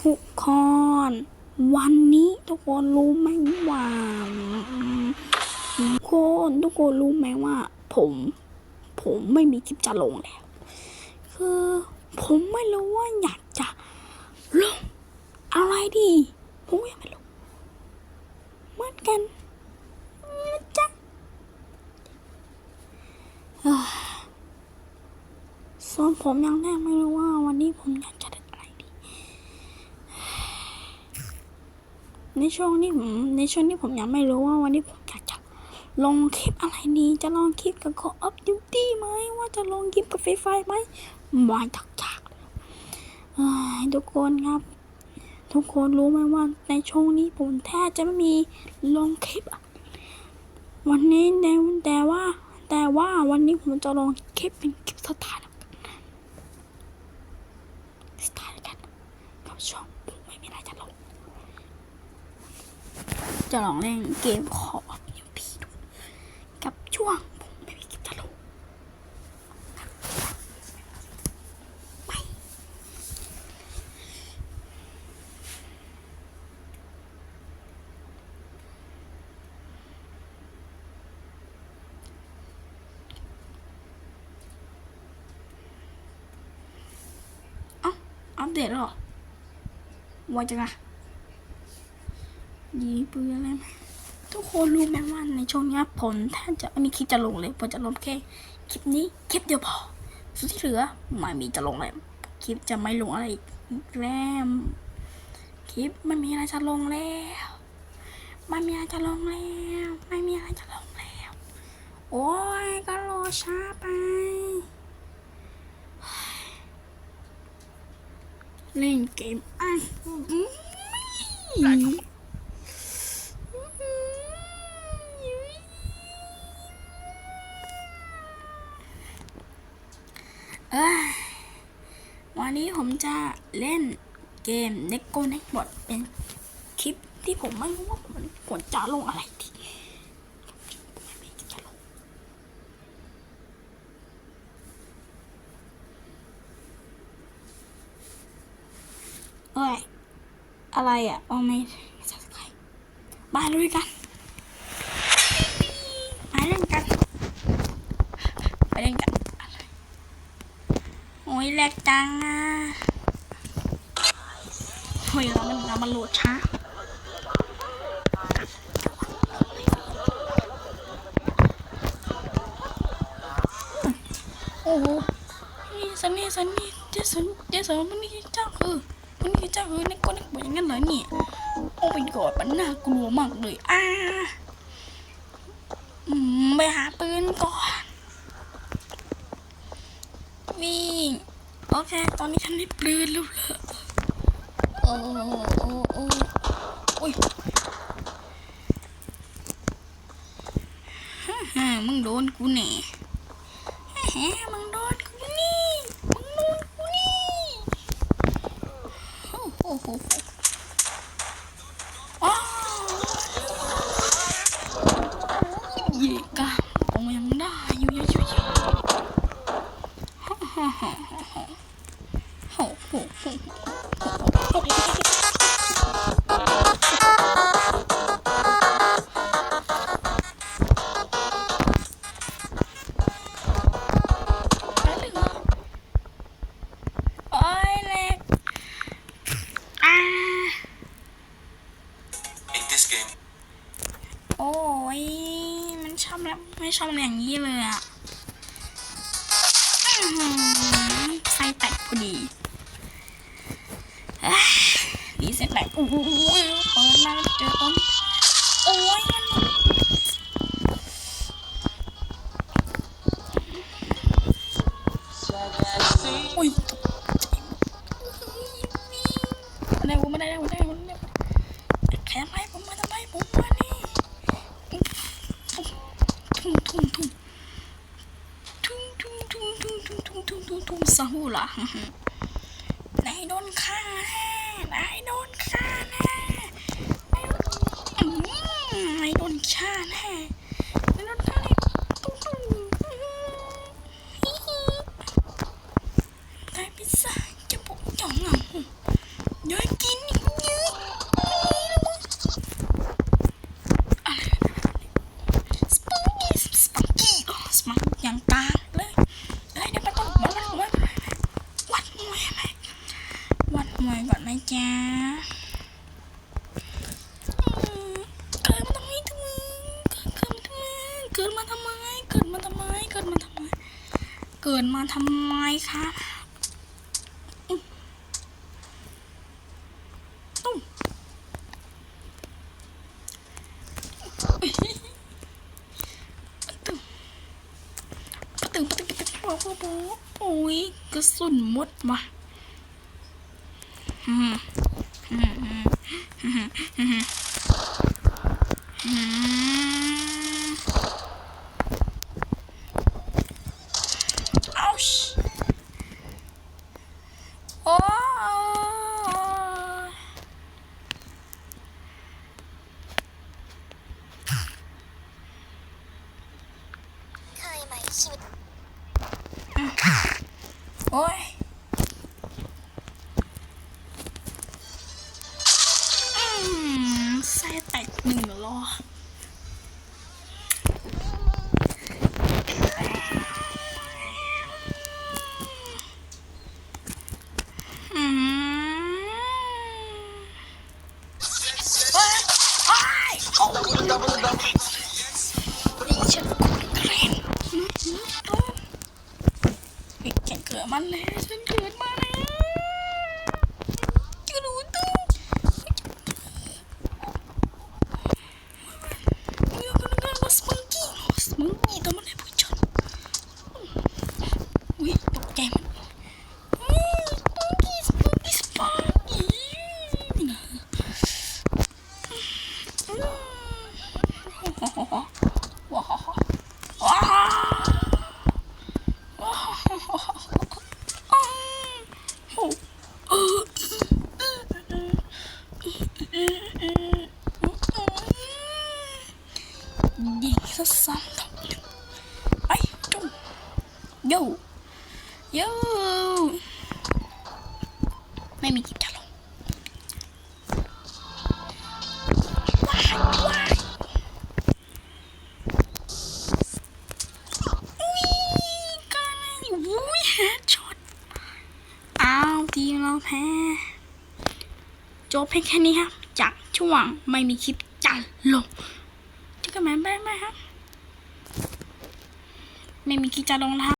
ทุกคนวันนี้ทุกคนรู้ไหมว่าทุกคนทุกคนรู้ไหมว่า ผม ผมไม่มีคลิปจะลงแล้ว คือผมไม่รู้ว่าอยากจะลงอะไรดีผมยังไม่รู้เหมือนกันนะจ๊ะส่วนผมยังแน่ไม่รู้ว่าวันนี้ผมอยากจะเด็ดอะไรดี ในช่วงนี้ผมในช่วงนี้ผมยังไม่รู้ว่าวันนี้ผมอยากจะลงคลิปอะไรดีจะลองคลิปกับ Call of Duty ไหมว่าจะลงคลิปกับไฟไฟไหมมายจากจากเอ้ยทุกคนครับ ทุกคนรู้ไหมว่าในช่วงนี้ผมแทบจะไม่มีลงคลิป วันนี้แต่แต่ว่า แต่ว่าวันนี้ผมจะลงคลิปเป็นคลิปสถานสถานกันกับช่องผมไม่มีอะไรจะลง จะลองเล่นเกมขอยูทีดูกับช่วงผมไม่มีคลิปจะลงไปเอ้าอัปเดตหรอไวจังอะ ยีปืนอะไรทุกคนรู้ไหมว่าในช่วงนี้ผลแทบจะไม่มีคลิปจะลงเลยผมจะลงแค่คลิปนี้คลิปเดียวพอส่วนที่เหลือไม่มีจะลงเลยคลิปจะไม่ลงอะไรอีกแล้วคลิปไม่มีอะไรจะลงแล้วไม่มีอะไรจะลงแล้วไม่มีอะไรจะลงแล้ว โอ้ยก็รอช้าไปเล่นเกมอะ เอ้ยวันนี้ผมจะเล่นเกม n e c o n e c b o t เป็นคลิปที่ผมไม่รู้ว่าผมควรจะลงอะไรดีเอ้ยอะไรอะเอาไม่สับสไครมาลุยกันมาเล่นกัน ไปเล่นกัน โอ้ย แหลกจังอะเฮ้ยเรามันเรามันโหลดช้าโอ้โหนี่สันนี่สันนี่เจสันเจสันมันนี่เจ้าคือมันนี่เจ้าคือในก้นในบ่อย่างนั้นเหรอเนี่ยโอ้ยกอดมันน่ากลัวมากเลยอ่าไปหาปืนก่อนวิ่ง โอเค ตอนนี้ฉันได้ปลืนแล้วเหรอโอ้โอ้โอ้โอ้ยฮ่าฮ่ามึงโดนกูแน่ฮ่าฮ่ามึง โอ้ย มันชอบแล้วไม่ชอบอย่างนี้ ผีเสียงแหลกโอ้ยเปิดมาเจอต้นโอ้ยอุ้ยไม่ได้ไม่ได้ไม่ได้ นายโดนฆ่าแน่นายโดนฆ่าแน่นายโดนฆ่าแน่ตุ้งตุ้งฮิฮิได้พิซซ่าจะบอกจ่องอะเดี๋ยวกิน นื่อยก่อนนะจ๊ะเกิดมาทำไมทำไมเกิดมาทำไมเกิดมาทำไมเกิดมาทำไมเกิดมาทำไมเกิดมาทำไมคะปะตึงปะตึงปะตึงปะตึงโอ้ยกระสุนหมดมอื มอืมอืมอืมอืม Ouch. โอ้ย เคยไหมชีวิต โอ้ยอืมไส้แตกหนึ่งรอบอืมโอ้ยโอ้ยโอ้ยนี่ฉันเกรนอืมอืมอืม เฮ้ยฉันเกิดมาแล้วฉันเกิดมาแล้วจะรู้ตัวเมื่อพนักงานมาสมังกี้สมังกี้ตัวมันให้ผู้ชนอุ้ยตกใจมันอุ้ยสมังกี้สมังกี้สมังกี้นะอืมว้าวว้าวยิงซะซ้ำทำหนึ่งไปจุ้งโย่โย่ ไม่มีจิตจะลงว้ายว้ายนี่กันอุ้ยฮดช็อตอ้าวทีมเราแพ้จบเพียงแค่นี้ครับ จากช่วงไม่มีคลิปจันลงจอกันใหม่บ๊ายบายครับ ไม่มีคลิปจะลงแล้ว